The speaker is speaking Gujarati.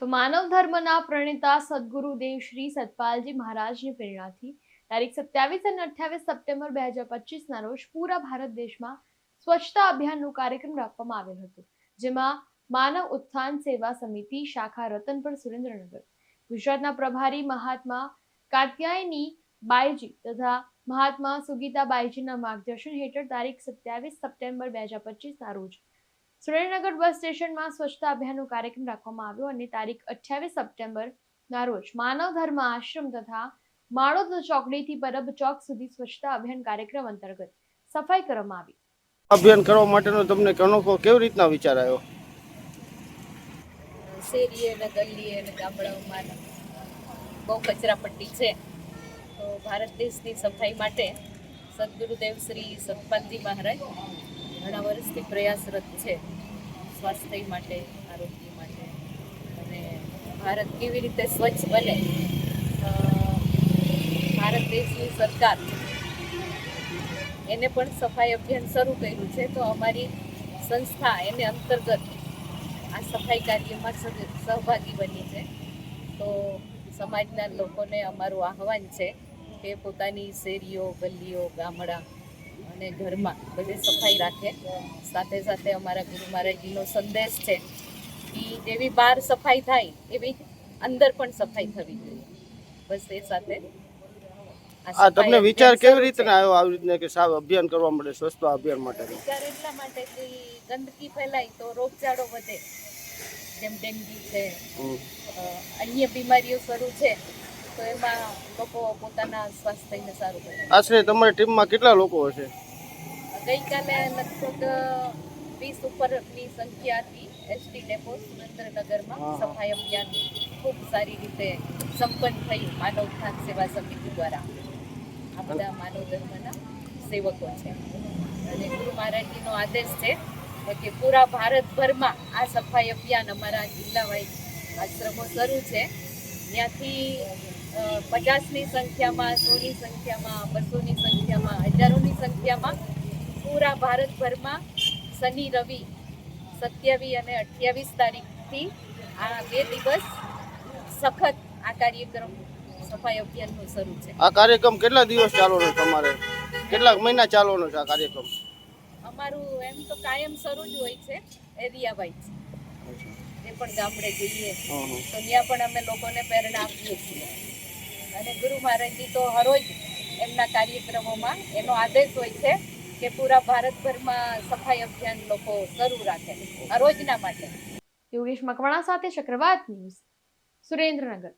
તો માનવ ધર્મના પ્રણેતા સદગુરુ દેવ શ્રી સતપાલજી મહારાજની પ્રેરણાથી તારીખ સત્યાવીસ અને અઠ્યાવીસ સપ્ટેમ્બર બે હજાર પચીસના રોજ પૂરા ભારત દેશમાં સ્વચ્છતા અભિયાનનો કાર્યક્રમ રાખવામાં આવેલ હતો, જેમાં માનવ ઉત્થાન સેવા સમિતિ, શાખા રતનપુર સુરેન્દ્રનગર, ગુજરાતના પ્રભારી મહાત્મા કાત્યાયની બાઈજી તથા મહાત્મા સુગીતા બાઈજીના માર્ગદર્શન હેઠળ તારીખ સત્યાવીસ સપ્ટેમ્બર બે હજાર પચીસના રોજ સુરેન્દ્રનગર બસ સ્ટેશનમાં સ્વચ્છતા અભિયાનનો કાર્યક્રમ રાખવામાં આવ્યો અને તારીખ અઠ્યાવીસ સપ્ટેમ્બર ના રોજ માનવ ધર્મ આશ્રમ તથા માળોદ ચોકડીથી પરબ ચોક સુધી સ્વચ્છતા અભિયાન કાર્યક્રમ અંતર્ગત સફાઈ કરવામાં આવી. અભિયાન કરવા માટેનો તમને અનોખો કેવી રીતના વિચાર આવ્યો? શેરીએ ને ગલીએ ને ગામડાઓમાં બહુ કચરા પટ્ટી છે. તો ભારત દેશની સફાઈ માટે સદગુરુદેવ શ્રી સતપાલજી મહારાજ ઘણા વર્ષથી પ્રયાસરત છે સ્વાસ્થ્ય માટે, આરોગ્ય માટે. અને ભારત કેવી રીતે સ્વચ્છ બને? ભારત દેશની સરકાર એને પણ સફાઈ અભિયાન શરૂ કર્યું છે, તો અમારી સંસ્થા એને અંતર્ગત આ સફાઈ કાર્યમાં સહભાગી બની છે. તો સમાજના લોકોને અમારું આહવાન છે કે પોતાની શેરીઓ, ગલીઓ, ગામડા અને ઘરમાં બધી સફાઈ રાખે. સાથે સાથે અમારા ગુરુ મહારાજજીનો સંદેશ છે કે જેવી બહાર સફાઈ થાય એવી અંદર પણ સફાઈ થવી જોઈએ. બસ એ સાથે આ તમને વિચાર કેવી રીતે. આવ્યો આવી રીતના કે સાવ અભિયાન કરવા માટે સ્વચ્છતા અભિયાન માટે? વિચાર એટલા માટે કે ગંદકી ફેલાય તો રોગચાળો વધે. જેમ ડેન્ગ્યુ છે અન્ય બીમારીઓ શરૂ છે તો એમાં લોકો પોતાના સ્વાસ્થ્યને સારું કરે. આશરે તમારી ટીમમાં કેટલા લોકો હશે? ગઈકાલે લગભગ વીસ ઉપરની સંખ્યા હતી એસટી ડેપો સુરેન્દ્રનગરમાં. સફાઈ અભિયાન ખૂબ સારી રીતે સંપન્ન થયું માનવ ઉત્થાન સેવા સમિતિ દ્વારા. આ બધા માનવ ધર્મના સેવકો છે. અને ગુરુ મહારાજજીનો આદેશ છે કે પૂરા ભારતભરમાં આ સફાઈ અભિયાન અમારા જિલ્લા વાઇઝ આશ્રમો શરૂ છે. ત્યાંથી પચાસની સંખ્યામાં સોની સંખ્યામાં બસોની સંખ્યામાં હજારોની સંખ્યામાં પૂરા ભારતભરમાં શનિ રવિ સત્યાવીસ અને અઠ્યાવીસ તારીખથી આ બે દિવસ સખત આ કાર્યક્રમ સફાઈ અભિયાનનો શરૂ છે. આ કાર્યક્રમ કેટલા દિવસ ચાલવાનો છે તમારે? કેટલા મહિના ચાલવાનો છે આ કાર્યક્રમ? અમારું એમ તો કાયમ શરૂ જ હોય છે એરિયા વાઇઝ જે પણ ગામડે જઈએ. તો ત્યાં પણ અમે લોકોને પ્રેરણા આપીએ છીએ. અને ગુરુ મહારાજજી તો હરોજ એમના કાર્યક્રમોમાં એનો આદેશ હોય છે કે પૂરા ભારતભરમાં સફાઈ અભિયાન લોકો શરૂ રાખે રોજના માટે. યોગેશ મકવાણા સાથે ચક્રવાત ન્યૂઝ, સુરેન્દ્રનગર.